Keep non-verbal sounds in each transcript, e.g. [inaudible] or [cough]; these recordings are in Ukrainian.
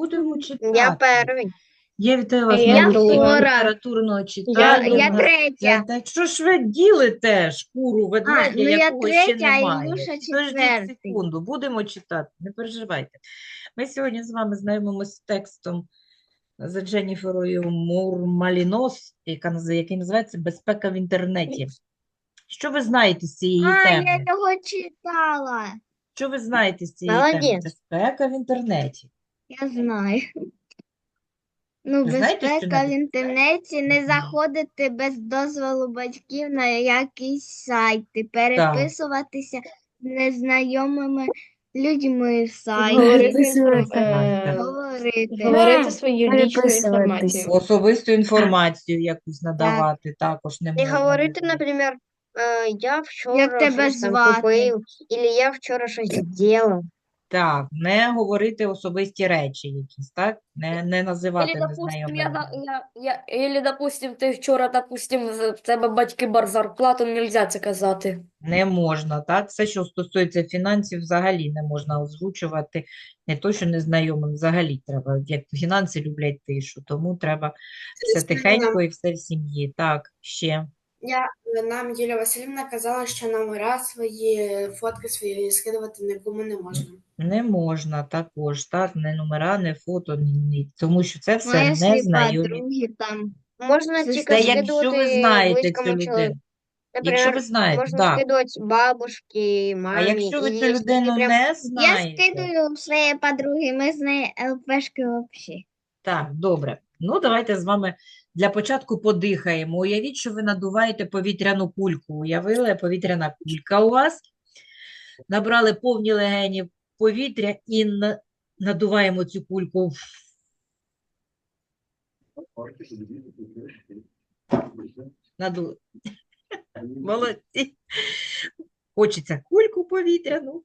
Будемо читати. Я перший. Я вітаю вас А на уроці літературного читання. Я третя. Так що ж ви ділите шкуру ведмедя, ну я якого ще третя, а немає? Ілюша Подождіть четвертий. секунду, будемо читати, не переживайте. Ми сьогодні з вами знайомимося з текстом за Дженніферою Мур-Малінос, яка наз- який називається «Безпека в інтернеті». Що ви знаєте з цієї А, я його читала. Що ви знаєте з цієї теми? Молодець. Безпека в інтернеті. Я знаю. Ну, Ви знаєте, що безпека в не- інтернеті не заходити без дозволу батьків на якісь сайти, переписуватися з незнайомими людьми в сайті, Переписувати. Е, говорити. Говорити свою лічну переписуватись. інформацію. Особисту інформацію якусь надавати також не І можна. говорити, буде. наприклад, Е, Я вчора Як тебе щось там звати? купив, або я вчора щось зробив. Так, не говорити особисті речі якісь, так? Не, не називати Или, допустим, я, незнайомими. на- я, я, или, допустим, ти вчора, допустим, в тебе батьки бар зарплату, нельзя це казати. Не можна, так? Все, що стосується фінансів, взагалі не можна озвучувати. Не то, що незнайомим, взагалі треба. Як фінанси люблять тишу, тому треба все тихенько і все в сім'ї. Так, ще. Я, нам Юлія Васильівна казала, що номера свої, фотки свої скидувати нікому не можна. Не можна також, так? Не номера, не фото, ні, ні. Тому що це все Моя сліпа незнайомі. другі там. Можна Це тільки якщо ви знаєте цю близькому людину. чоловіку. Якщо Наприклад, ви знаєте, можна так. скидувати бабушки, А якщо ви і цю людину прям- не Я знаєте, скидаю своїй подруги, ми з нею ЛПшки взагалі. Так, добре. Ну, давайте з вами для початку подихаємо. Уявіть, що ви надуваєте повітряну кульку. Уявили, повітряна кулька у вас. Набрали повні легені повітря і надуваємо цю кульку. Наду... [laughs] Молодці. Хочеться кульку повітряну.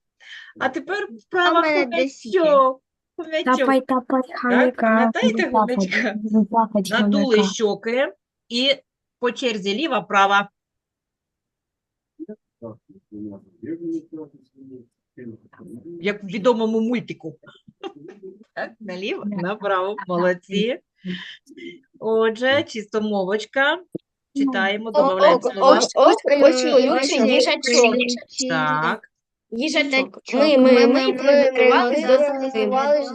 А тепер вправа А є. хомячок. Тапай, тапай, хомяка. пам'ятаєте тапать, хомячка? тапать Надули хомяка. щоки і по черзі ліва, права. Як в відомому мультику. Так, наліво, направо. Молодці. Отже, чистомовочка. Читаємо, додаємо слова. Ось, ось, ось колючий їжачок. Так, Їжачок. Ми, Ми, ми, ми, приготувались до зими.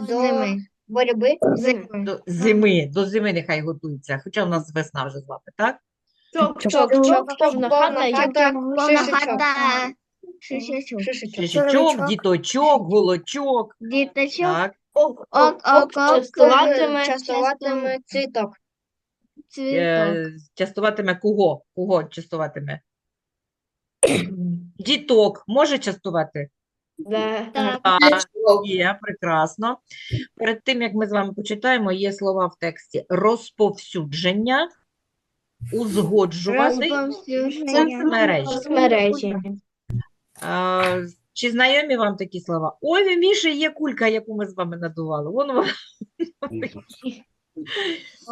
до зими. до зими, до зими нехай готується. Хоча у нас весна вже з вами, так? Чок, чок, чок, повна хата, Повна шишечок. хата. Діточок, голочок. Діточок. Так, ок, Ок, ок, частуватиме. Цвіток. е, частуватиме кого? Кого частуватиме? Діток може частувати? Да. Так. Є, прекрасно. Перед тим, як ми з вами почитаємо, є слова в тексті розповсюдження, узгоджувати, Розповсюдження. мережі. Соцмережі. Чи знайомі вам такі слова? Ой, в Міші є кулька, яку ми з вами надували. Вон вона.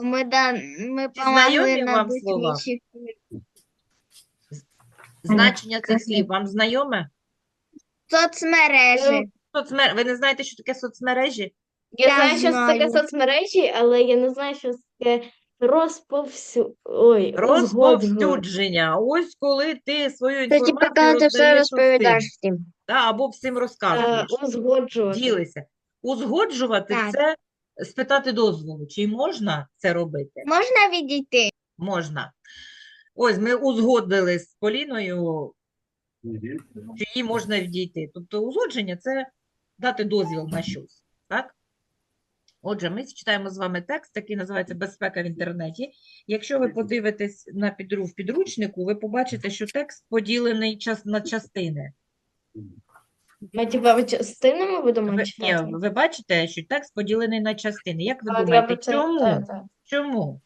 Ми, да, ми Чи знайомі вам слова? Міші Значення цих слів вам знайоме? соцмережі. Соцмер... Ви не знаєте, що таке соцмережі? Я Я знаю, що це таке соцмережі, але я не знаю, що це таке розповсю... Ой. Розповсюдження. Ось коли ти свою Це типу, інформацію коли ти все роздаєш усім, розповідаєш всім. та, або всім Е, розказуєш. Узгоджувати. Ділися. Узгоджувати Так. це спитати дозволу. Чи можна це робити? Можна відійти? Можна. Ось ми узгодили з Поліною, що їй можна відійти. Тобто узгодження – це дати дозвіл на щось. Так? Отже, ми читаємо з вами текст, який називається «Безпека в інтернеті». Якщо ви подивитесь на підру в підручнику, ви побачите, що текст поділений час на частини. Ми типа частинами будемо Ви, ні, читати? ви бачите, що текст поділений на частини. Як ви А, думаєте, чому? Чому?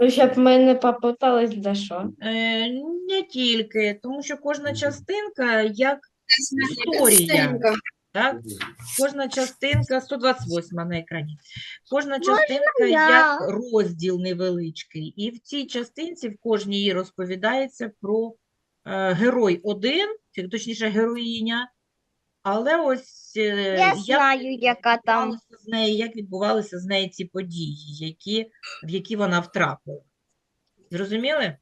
Ну, Щоб ми не попутались, за що? Е, не тільки, тому що кожна частинка як історія. Так? Кожна частинка 128 на екрані. Кожна частинка як розділ невеличкий. І в цій частинці в кожній розповідається про е, герой один, чи точніше героїня, Але ось е, Я знаю, яка там. відбувалося з нею, як відбувалися з нею ці події, які, в які вона втрапила. Зрозуміли?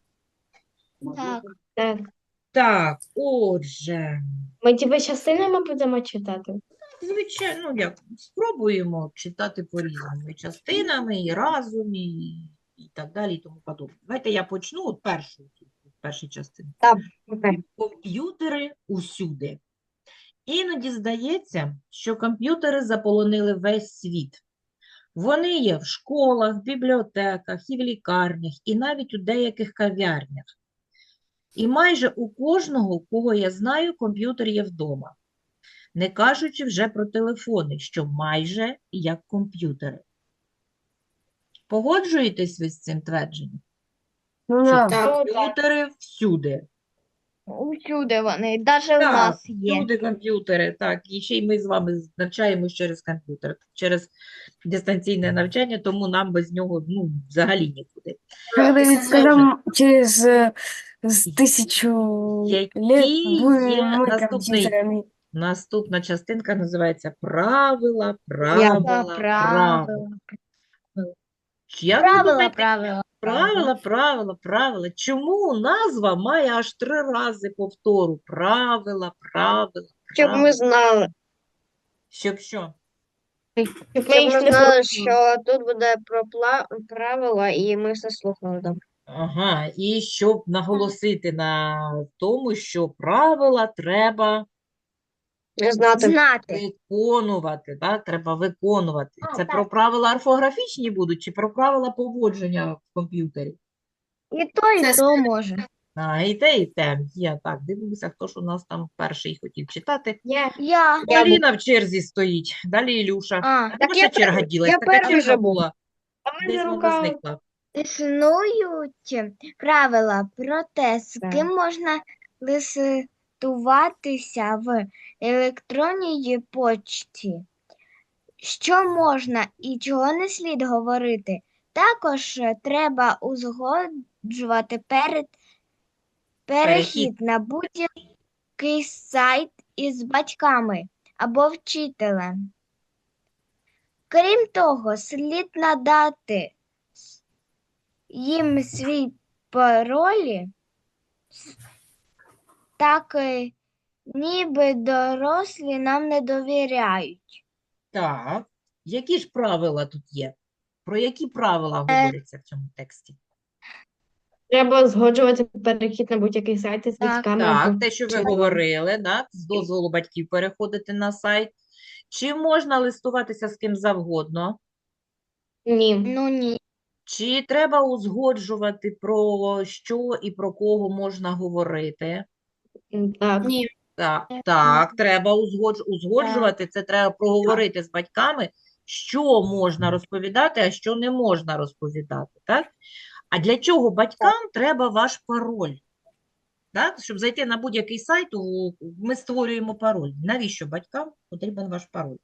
Так. Так. Так, отже, Ми тебе частинами будемо читати? звичайно, ну як, спробуємо читати по-різному, і частинами, і разом, і, і так далі, і тому подобне. Давайте я почну от першу, першої частини. Окей. Комп'ютери усюди. Іноді здається, що комп'ютери заполонили весь світ. Вони є в школах, бібліотеках, і в лікарнях, і навіть у деяких кав'ярнях. І майже у кожного, кого я знаю, комп'ютер є вдома. Не кажучи вже про телефони, що майже як комп'ютери. Погоджуєтесь ви з цим твердженням? Ну, Що комп'ютери всюди. Усюди вони, навіть у Так, нас є. Люди комп'ютери, так, і ще й ми з вами навчаємось через комп'ютер, через дистанційне навчання, тому нам без нього ну, взагалі нікуди. Когда Це ведь скажем, через э, с тысячу лет Які будем є мы наступний компьютерами. Наступна частинка називається правила, правила, правила. Правила, Як ви правила, думаєте, правила. правила, правила, правила. Чому назва має аж три рази повтору? Правила, правила, Щоб ми знали. Щоб що? Щоб ми знали, що тут буде про пла- правила, і ми все слухали. Да. Ага, і щоб наголосити на тому, що правила треба Знати. Знати. виконувати, так? Треба виконувати. А, Це так. про правила орфографічні будуть чи про правила поводження в комп'ютері? І то, і Це то може. А, і те, і те. Є, так, дивимося, хто ж у нас там перший хотів читати. Я. Я. Я в черзі стоїть, далі Ілюша. А, А так я черга перший- ділась? я Така перший черга був. була. А в Десь мене вона рука. зникла. Існують правила про те, з Так. ким можна листуватися в електронній почті, що можна і чого не слід говорити. Також е, треба узгоджувати перед перехід на будь-який сайт із батьками або вчителем. Крім того, слід надати їм свій паролі, так е, ніби дорослі нам не довіряють. Так. Які ж правила тут є? Про які правила говориться в цьому тексті? Треба згоджувати перехід на будь-який сайт із Так. батьками. Так, те, що ви говорили, да, з дозволу батьків переходити на сайт. Чи можна листуватися з ким завгодно? Ні. Ну ні. Чи треба узгоджувати про що і про кого можна говорити? Так. Ні. Так, так, треба узгодж... узгоджувати, це треба проговорити з батьками, що можна розповідати, а що не можна розповідати, так? А для чого батькам треба ваш пароль? Так? Щоб зайти на будь-який сайт, у- ми створюємо пароль. Навіщо батькам потрібен ваш пароль?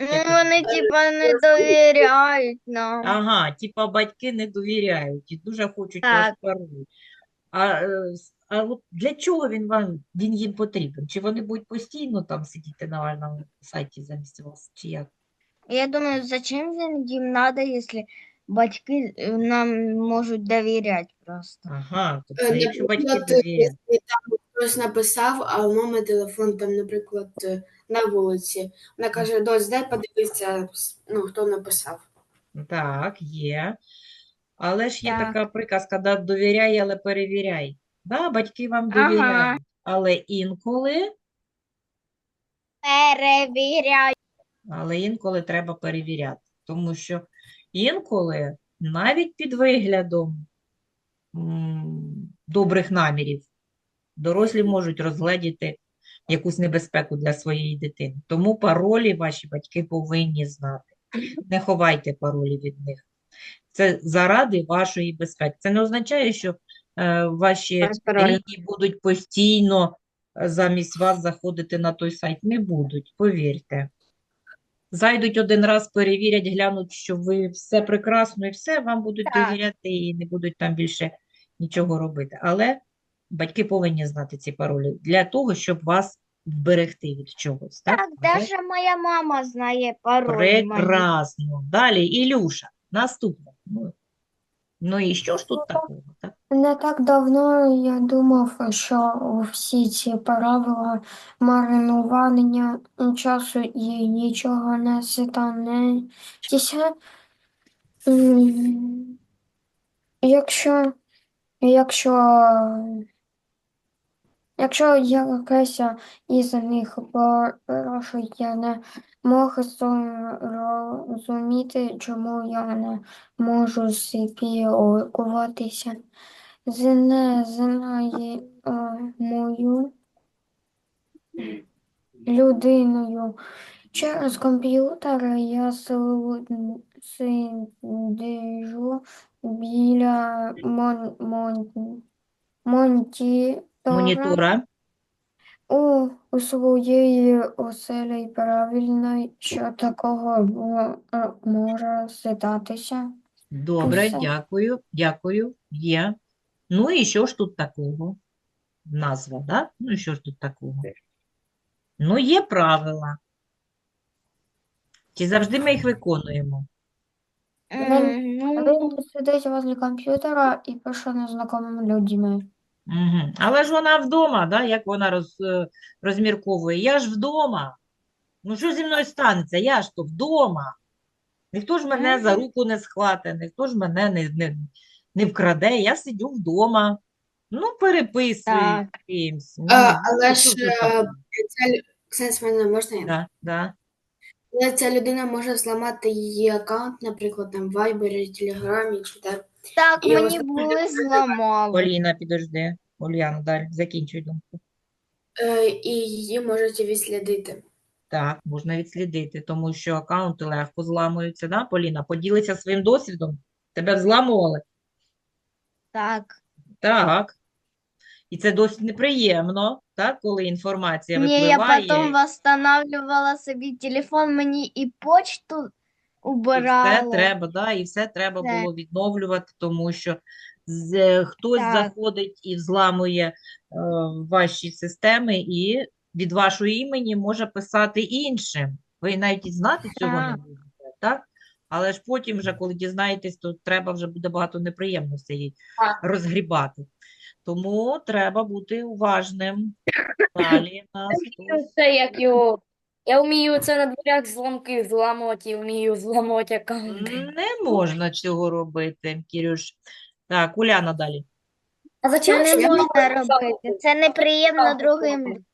Ну, вони типа не довіряють нам. Ага, типа батьки не довіряють і дуже хочуть ваш Так. пароль. А, е, с- а от для чого він вам він їм потрібен? Чи вони будуть постійно там сидіти на вашому сайті замість вас, чи як? Я думаю, зачем він їм надо, якщо батьки е, нам можуть довіряти просто. Ага, тобто, Е, якщо батьки Наприклад, довіряють. якщо там хтось написав, а у мами телефон там, наприклад, е, на вулиці. Вона каже, дось, дай подивитися, ну, хто написав. Так, є. Але ж є Так. така приказка, да, довіряй, але перевіряй. Да, батьки вам Ага. довіряють, але інколи, Перевіряю. але інколи треба перевіряти. Тому що інколи навіть під виглядом м, добрих намірів дорослі можуть розгледіти якусь небезпеку для своєї дитини. Тому паролі ваші батьки повинні знати. Не ховайте паролі від них. Це заради вашої безпеки. Це не означає, що е, ваші рідні будуть постійно е, замість вас заходити на той сайт. Не будуть, повірте. Зайдуть один раз, перевірять, глянуть, що ви все прекрасно і все, вам будуть Так. довіряти і не будуть там більше нічого робити. Але батьки повинні знати ці паролі для того, щоб вас вберегти від чогось, так? Так, Але навіть моя мама знає пароль. мої. Прекрасно. Далі, Ілюша, наступне. Ну, ну і що ж тут такого, так? Не так давно я думав, що всі ці правила маринування часу і нічого не станеться. Якщо, якщо, якщо якесь із них порушить, я не можу зрозуміти, чому я не можу спілкуватися з незнайомою людиною. Через комп'ютер я сиджу біля мон, мон, монітора Монітора. у, у своїй оселі правильно, що такого мо- може статися. Добре, все. дякую, дякую. Є. Ну і що ж тут такого? Назва, да? Ну і що ж тут такого? Ну, є правила. Чи завжди ми їх виконуємо? М, ну, Він сидить возле комп'ютера і пише незнайомими людьми. Угу. Але ж вона вдома, да? Як вона роз, е, розмірковує? Я ж вдома. Ну що зі мною станеться? Я ж то вдома. Ніхто ж мене за руку не схвате, ніхто ж мене не, не, не вкраде, я сидю вдома. Ну, переписую Так. кимсь. Ну, А, ну, але що ж, тут е, такого? Ця, лю- Семенівна, можна я? Да, да. Але ця людина може зламати її аккаунт, наприклад, там в Viber, Телеграмі чи так. так, І мені ось були зламали. Поліна, підожди. Ульяна, далі, закінчуй думку. Е, і її можуть відслідити. Так, можна відслідити, тому що аккаунти легко зламуються, да, Поліна? Поділися своїм досвідом. Тебе взламували? Так. Так. І це досить неприємно, так, коли інформація Ні, я випливає. потім восстанавливала собі телефон, мені і почту І все треба, да, і все треба Так. було відновлювати, тому що з, е, хтось Так. заходить і взламує е, ваші системи і від вашого імені може писати іншим. Ви навіть і знати цього не Так. будете, так? Але ж потім, вже, коли дізнаєтесь, то треба вже буде багато неприємностей розгрібати. Тому треба бути уважним. Далі нас. Це як його. Я вмію це на дверях зламки зламувати, і вмію зламувати аккаунти. Не можна цього робити, Кірюш. Так, Уляна далі. А Це зачем не можна робити. Це неприємно другим.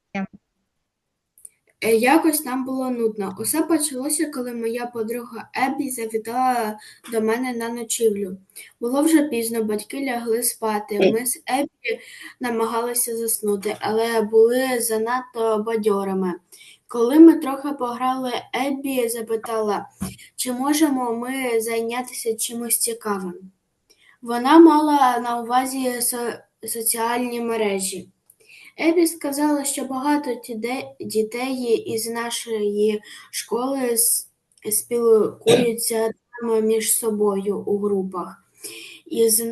Е, Якось нам було нудно. Усе почалося, коли моя подруга Ебі завітала до мене на ночівлю. Було вже пізно, батьки лягли спати. Ми з Ебі намагалися заснути, але були занадто бадьорими. Коли ми трохи пограли, Ебі запитала, чи можемо ми зайнятися чимось цікавим. Вона мала на увазі со- соціальні мережі. Ебі сказала, що багато дітей із нашої школи спілкуються між собою у групах із,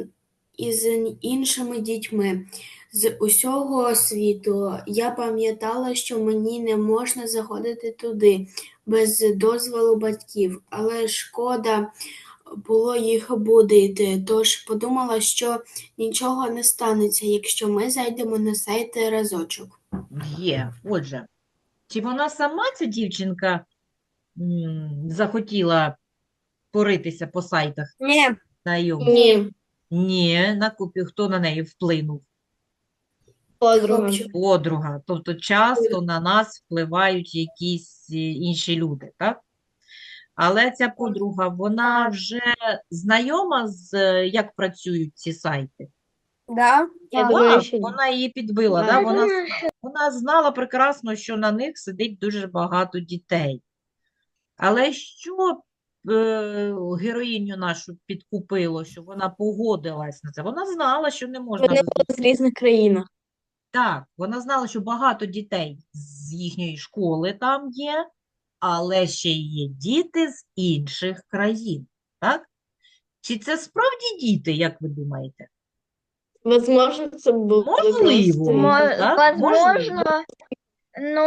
із іншими дітьми з усього світу. Я пам'ятала, що мені не можна заходити туди без дозволу батьків, але шкода було їх будити, тож подумала, що нічого не станеться, якщо ми зайдемо на сайт разочок. Є. Отже, чи вона сама, ця дівчинка, м, захотіла поритися по сайтах Ні. знайомих? Ні, Ні, на купі хто на неї вплинув? хлопчик. Подруга. Тобто часто на нас впливають якісь е, інші люди, так? Але ця подруга, вона вже знайома з, е, як працюють ці сайти? Да? Я думаю, що ні. вона її підбила, да? Вона, вона знала прекрасно, що на них сидить дуже багато дітей. Але що е, героїню нашу підкупило, що вона погодилась на це? Вона знала, що не можна з- з різних країн. Так, вона знала, що багато дітей з їхньої школи там є, але ще є діти з інших країн, так? Чи це справді діти, як ви думаєте? Возможно, це було Можливо, так? Можливо. Возможно, Ну,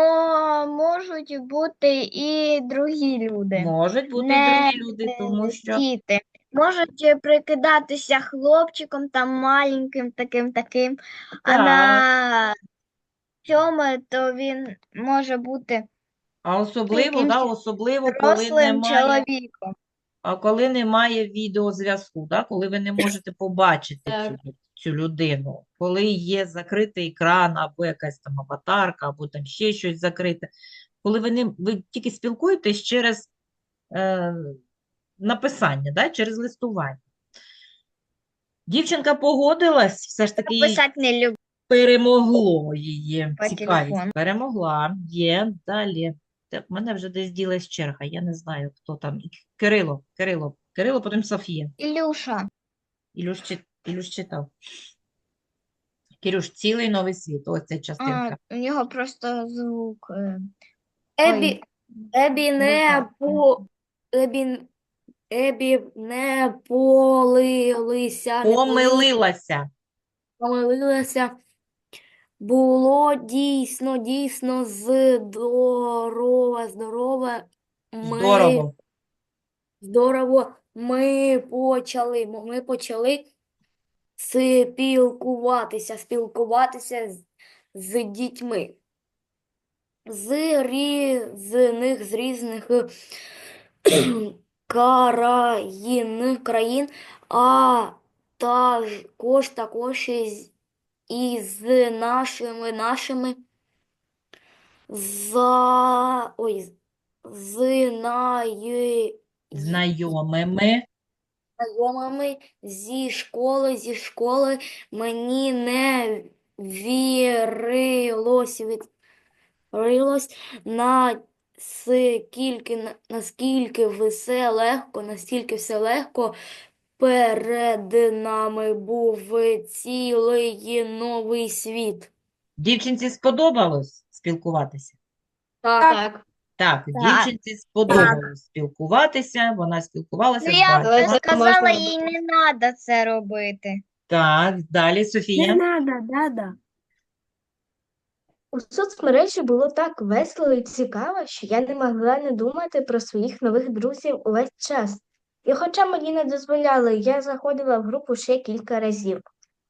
можуть бути і другі люди. Можуть бути Не другі люди, тому що Діти. Можуть прикидатися хлопчиком там маленьким, таким таким, а Так. на цьому то він може бути а особливо, да, особливо, коли дорослим немає, чоловіком. а коли немає відеозв'язку, да, коли ви не можете побачити цю, цю людину, коли є закритий екран, або якась там аватарка, або там ще щось закрите, коли ви, не, ви тільки спілкуєтесь через е, написання, да, через листування. Дівчинка погодилась, все ж таки їй Писати не люблю. перемогло її По цікавість. телефону. Перемогла. Є. Далі. Так, в мене вже десь ділась черга. Я не знаю, хто там. Кирило. Кирило. Кирило, потім Софія. Ілюша. Ілюш. Ілюш читав. Кирюш, цілий новий світ. Ось ця А, у нього просто звук. е, Ебі, Ебі не так. по Ебі, Ебі не полилися, не Помилилася. помилилася. Було дійсно, дійсно здорово, здорово. Ми Здорово. Здорово, ми почали, ми почали спілкуватися, спілкуватися з, з дітьми з різних, з різних країн, країн, а також, також із, із нашими, нашими за, ой, знає, Знайомими. знайомими зі школи, зі школи мені не вірилось, вірилось наскільки, на- наскільки все легко, настільки все легко. Перед нами був цілий новий світ. Дівчинці сподобалось спілкуватися? Так. Так, Так. дівчинці сподобалось спілкуватися, вона спілкувалася Ну, з я батьком. б сказала, їй не треба це робити. Так, далі Софія. надо, да, да. У соцмережі було так весело і цікаво, що я не могла не думати про своїх нових друзів увесь час. І хоча мені не дозволяли, я заходила в групу ще кілька разів.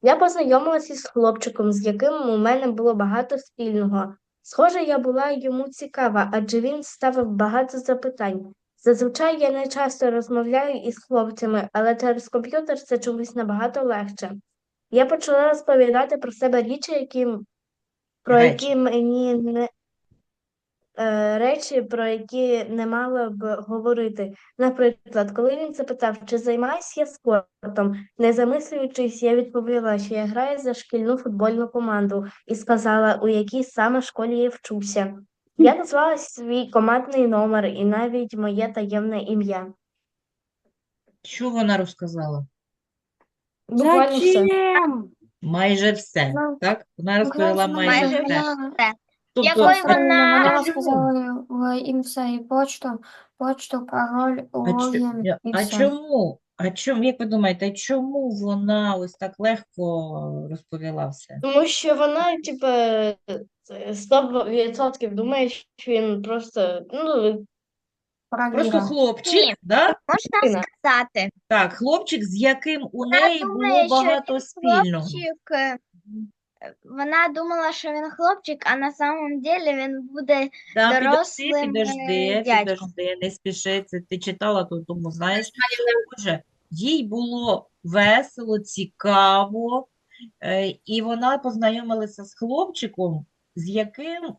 Я познайомилася з хлопчиком, з яким у мене було багато спільного. Схоже, я була йому цікава, адже він ставив багато запитань. Зазвичай я не часто розмовляю із хлопцями, але через комп'ютер це чомусь набагато легше. Я почала розповідати про себе речі, які про Речі. які мені не речі, про які не мала б говорити. Наприклад, коли він запитав, чи займаюся я спортом, не замислюючись, я відповіла, що я граю за шкільну футбольну команду і сказала, у якій саме школі я вчуся. Я назвала свій командний номер і навіть моє таємне ім'я. Що вона розказала? Буквально все. Майже все, так? Вона розповіла майже Майже все. Все. Тобто, Якою а вона Вона їм все, і почту, почту, пароль, А, чо- логін я- і а все. чому? А чому, як ви думаєте, чому вона ось так легко розповіла все? Тому що вона, типу, 100% думає, що він просто, ну, Просто Провіра. хлопчик, Ні. да? Можна Дитина. сказати. Так, хлопчик, з яким у Вона неї думає, було що багато спільного. хлопчик. е, Вона думала, що він хлопчик, а на самом деле він буде Да, підожди, дорослим, підожди, е, дядьком. підожди, не спіши, це ти читала, то тому знаєш. Отже, їй було весело, цікаво, е, і вона познайомилася з хлопчиком, з яким,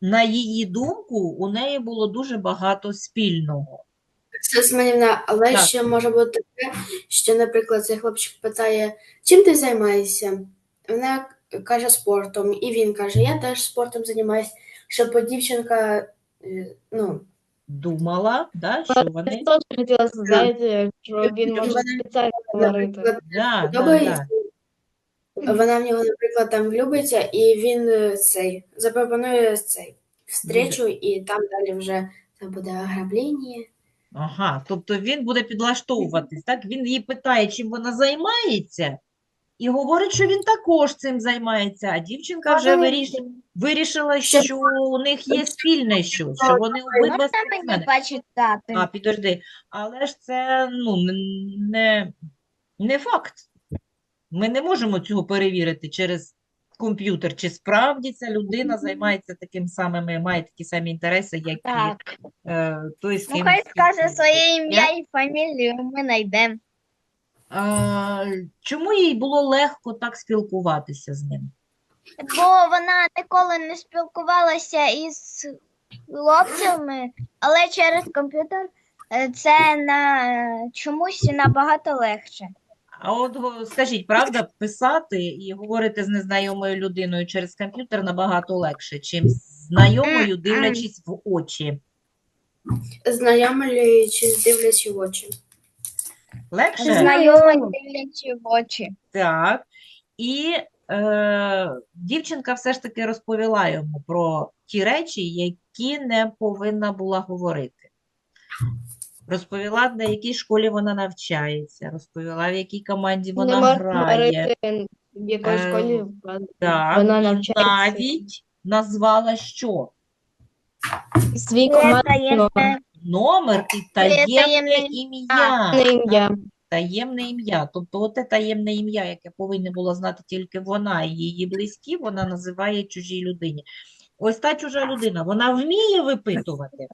на її думку, у неї було дуже багато спільного. Це але Так. ще може бути таке, що, наприклад, цей хлопчик питає, чим ти займаєшся? Вона каже спортом, і він каже, я теж спортом займаюся, щоб дівчинка, е, ну, Думала, да, що вони... Я теж хотіла сказати, що він може спеціально говорити. Да, да, да. Вона в нього, наприклад, там влюбиться, і він е, цей запропонує цей встречу, і там далі вже це буде ограблення. Ага, тобто він буде підлаштовуватись, так? Він її питає, чим вона займається, і говорить, що він також цим займається, а дівчинка вже виріш... вирішила, що у них є спільне щось, що вони обидва почитати? А, підожди, але ж це ну, не, не факт. Ми не можемо цього перевірити через комп'ютер, чи справді ця людина займається таким самим, має такі самі інтереси, як і Так. е, той, з Ну, ким хай скаже спілкується. своє ім'я і фамілію, ми знайдемо. А, чому їй було легко так спілкуватися з ним? Бо вона ніколи не спілкувалася із хлопцями, але через комп'ютер е, це на чомусь набагато легше. А от скажіть, правда, писати і говорити з незнайомою людиною через комп'ютер набагато легше, чим з знайомою, дивлячись в очі. Знайомлюючись, дивлячись в очі. Легше? Дивлячи в очі. Так. І е, дівчинка все ж таки розповіла йому про ті речі, які не повинна була говорити. Розповіла, на якій школі вона навчається, розповіла, в якій команді вона можна грає. говорити, в якій Е, школі Так, вона і навчається. навіть назвала що? свій командний номер. Номер і таємне ім'я. Ім'я. Таємне ім'я. Тобто оте таємне ім'я, яке повинна була знати тільки вона і її близькі, вона називає чужій людині. Ось та чужа людина, вона вміє випитувати?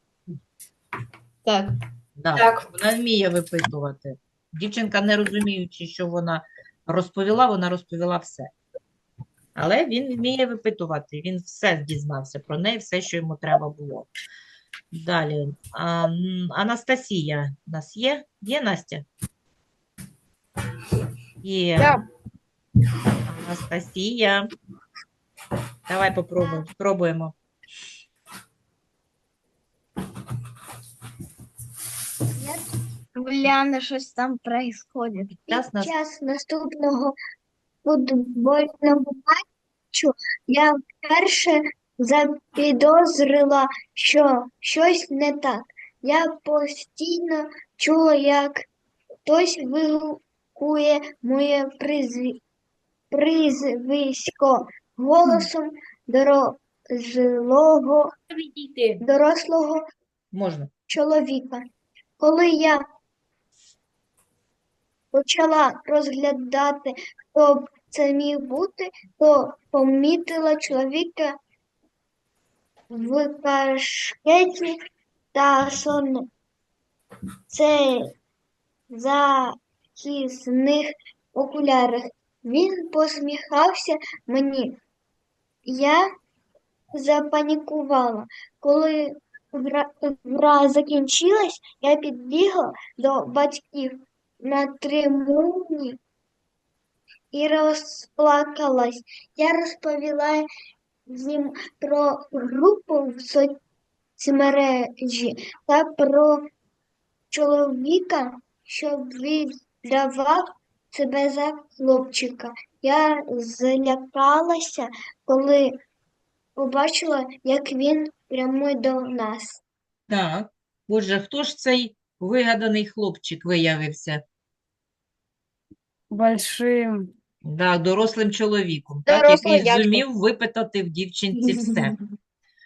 Так. Да, Так. вона вміє випитувати. Дівчинка, не розуміючи, що вона розповіла, вона розповіла все. Але він вміє випитувати, він все дізнався про неї, все, що йому треба було. Далі. А, Анастасія у нас є? Є Настя? Є. Я. Анастасія. Давай попробуємо. Спробуємо. Уляна, щось там происходит. Час нас- час наступного футбольного матчу я вперше запідозрила, що щось не так. Я постійно чула, як хтось вигукує моє призві- прізвисько голосом дорослого, дорослого Можна. чоловіка. Коли я почала розглядати, хто б це міг бути, то помітила чоловіка в кашкеті та сон. Це захисних окулярах. Він посміхався мені. Я запанікувала. Коли гра, закінчилась, я підбігла до батьків на трибуні і розплакалась. Я розповіла їм про групу в соцмережі та про чоловіка, що віддавав себе за хлопчика. Я злякалася, коли побачила, як він прямує до нас. Так. Отже, хто ж цей вигаданий хлопчик виявився? Большим. Да, дорослим чоловіком, так, Дорослий який дядько. зумів випитати в дівчинці все.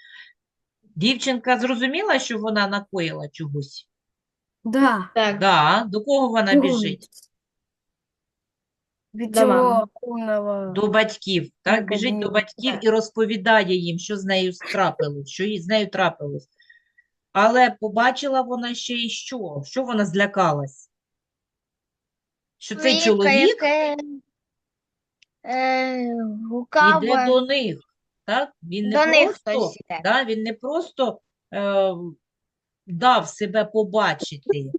[laughs] Дівчинка зрозуміла, що вона накоїла чогось? Да. Так. Да. До кого вона Ой. біжить? Від Да, мам. умного. До батьків, так? Біжить до батьків, і розповідає їм, що з нею трапилось, що їй з нею трапилось. Але побачила вона ще й що? Що вона злякалась? Що цей чоловік яке, е, гукав Іде до них, так? Він не до них просто, хтось іде. да, він не просто е, дав себе побачити,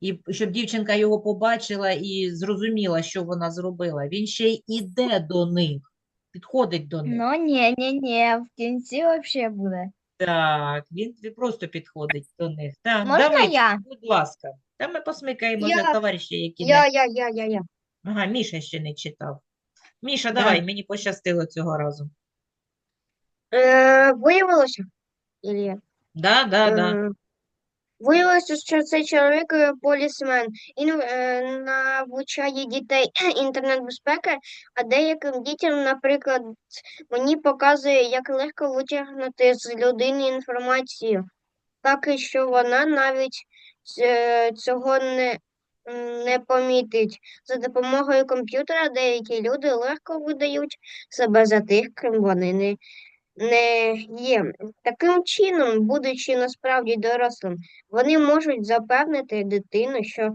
і щоб дівчинка його побачила і зрозуміла, що вона зробила. Він ще й іде до них, підходить до них. Ну, ні, ні, ні, в кінці взагалі буде. Так, він просто підходить до них. Так, Можна давай, я? будь ласка. Та ми посмикаємо Я- за товариші, які не... Я, я, я, я, я. Ага, Міша ще не читав. Міша, давай, мені пощастило цього разу. Е, виявилося, Ілля, Да, да, да. е, Виявилося, що цей чоловік е, полісмен. Він е, навчає дітей [clears throat] інтернет-безпеки, а деяким дітям, наприклад, мені показує, як легко витягнути з людини інформацію, так і що вона навіть е, цього не, не помітить. За допомогою комп'ютера деякі люди легко видають себе за тих, ким вони не, не є. Таким чином, будучи насправді дорослим, вони можуть запевнити дитину, що,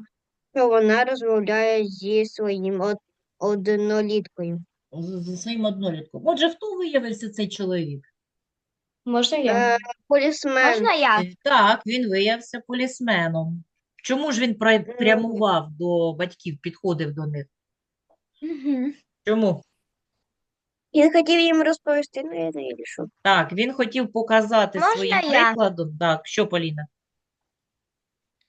що вона розмовляє зі своїм од- одноліткою. З, зі своїм однолітком. Отже, хто виявився цей чоловік? Можна я? Е, полісмен. Можна я? Так, він виявився полісменом. Чому ж він пра- прямував до батьків, підходив до них? Чому? Він хотів їм розповісти, ну я не вирішив. Так, він хотів показати Можна своїм я? прикладом. Так, що, Поліна?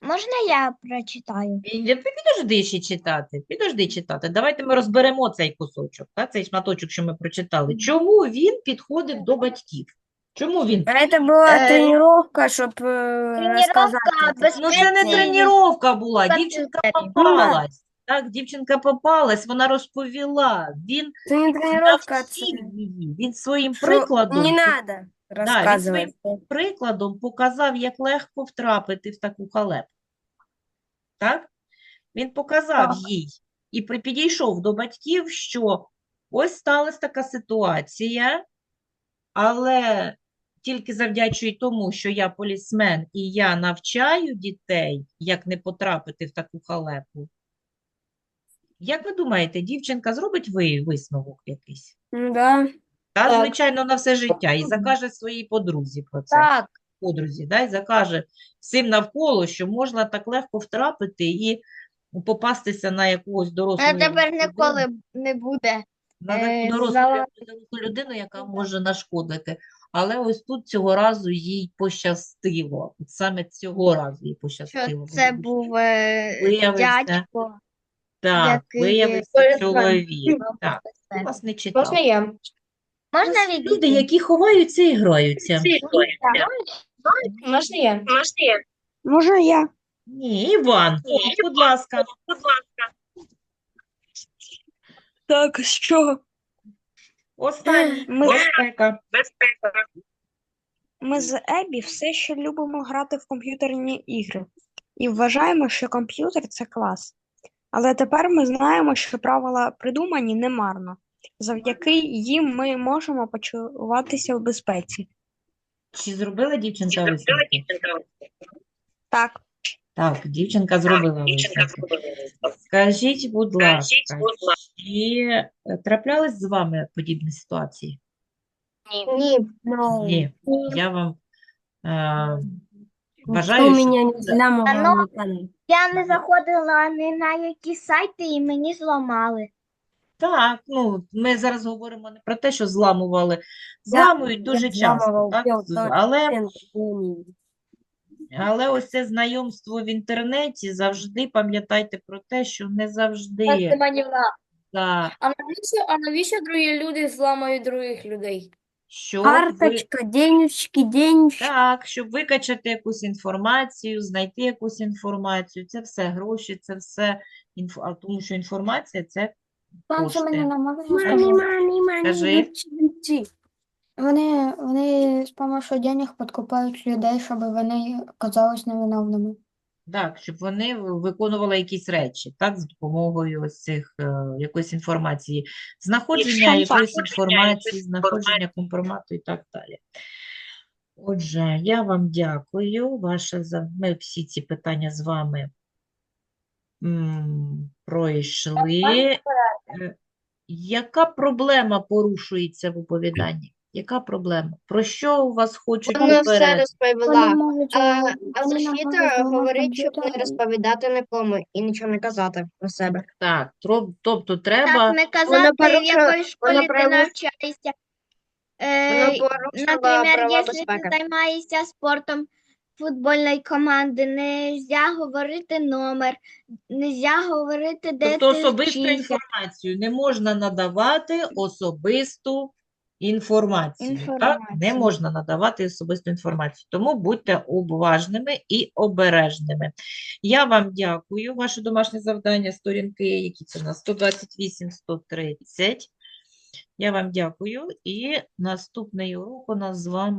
Можна я прочитаю? Він- пі- Підожди ще читати, підожди читати. Давайте ми розберемо цей кусочок, цей шматочок, що ми прочитали. Чому він підходив до батьків? Чому він? Это была Э, тренировка, чтобы рассказать Тренировка это. без Ну, це не Ні. тренування була, Так, дівчинка це- попалась. Так, дівчинка попалась, вона розповіла. Він Это не тренировка, это навчив її. Він своїм что прикладом, не надо він рассказывать. прикладом показав, як легко втрапити в таку халепу. Так? Він показав їй і при- підійшов до батьків, що ось сталася така ситуація, але тільки завдячуючи тому, що я полісмен і я навчаю дітей, як не потрапити в таку халепу. Як ви думаєте, дівчинка зробить ви висновок якийсь? Ну да. Та, Так. звичайно, на все життя і закаже своїй подрузі про це. Так. Подрузі, да, і закаже всім навколо, що можна так легко втрапити і попастися на якогось дорослу А тепер ніколи не буде. на е, дорослу, дорослу людину, яка може нашкодити. Але ось тут цього разу їй пощастило. Саме цього разу їй Що пощастило. це був е, Виявився. дядько. Так, який виявився чоловік. Так, я вас не читав. Можна я? Можна Люди, відійти? які ховаються і граються. Можна я? Можна я? Ні, Іван, будь ласка. Будь ласка. Так, с чего? Останній. Ми- Безпека. Ми з Ебі все ще любимо грати в комп'ютерні ігри і вважаємо, що комп'ютер це клас. Але тепер ми знаємо, що правила придумані немарно. Завдяки їм ми можемо почуватися в безпеці. Чи зробила дівчинка висновки? Так, Так, дівчинка зробила висновки. Скажіть, будь ласка, чи е, траплялись з вами подібні ситуації? Ні. Ні. Я вам е, бажаю, меня не взламывал Оно- никогда. Я не заходила ні на які сайти і мені зламали. Так, ну, ми зараз говоримо не про те, що зламували. Зламують дуже я часто, зламував так? Але. Але ось це знайомство в інтернеті завжди пам'ятайте про те, що не завжди. Степанівна, Так, а навіщо, а навіщо другі люди зламають других людей? ви... Карточка, денежки, денежки. Так, щоб викачати якусь інформацію, знайти якусь інформацію, це все гроші, це все інф... а тому що інформація це Панчо кошти. мене намовив. Скажи. мамі, мамі, Скажи. Вони, вони з допомогою денег підкупають людей, щоб вони казались невиновними. Так, щоб вони виконували якісь речі, так, з допомогою ось цих е, якоїсь інформації, знаходження якоїсь інформації, знаходження компромату і так далі. Отже, я вам дякую. Ваше за ми всі ці питання з вами м, пройшли. Е, Яка проблема порушується в оповіданні? Яка проблема? Про що у вас хочуть Вона все попередити? розповіла. А, е, а вони нам Софіта можуть зламати говорить, щоб не розповідати нікому і нічого не казати про себе. Так, тро- тобто треба. Так, не казати, в порушила- якої школі вона ти порушила- навчаєшся. Е, Вона порушила Наприклад, права якщо безпеки. ти займаєшся спортом футбольної команди, не можна говорити номер, не можна говорити, де Тобто ти особисту вчився. інформацію не можна надавати особисту інформацію. Так? Не можна надавати особисту інформацію. Тому будьте уважними і обережними. Я вам дякую. Ваше домашнє завдання, сторінки, які це у нас 128, 130. Я вам дякую. І наступний урок у нас з вами.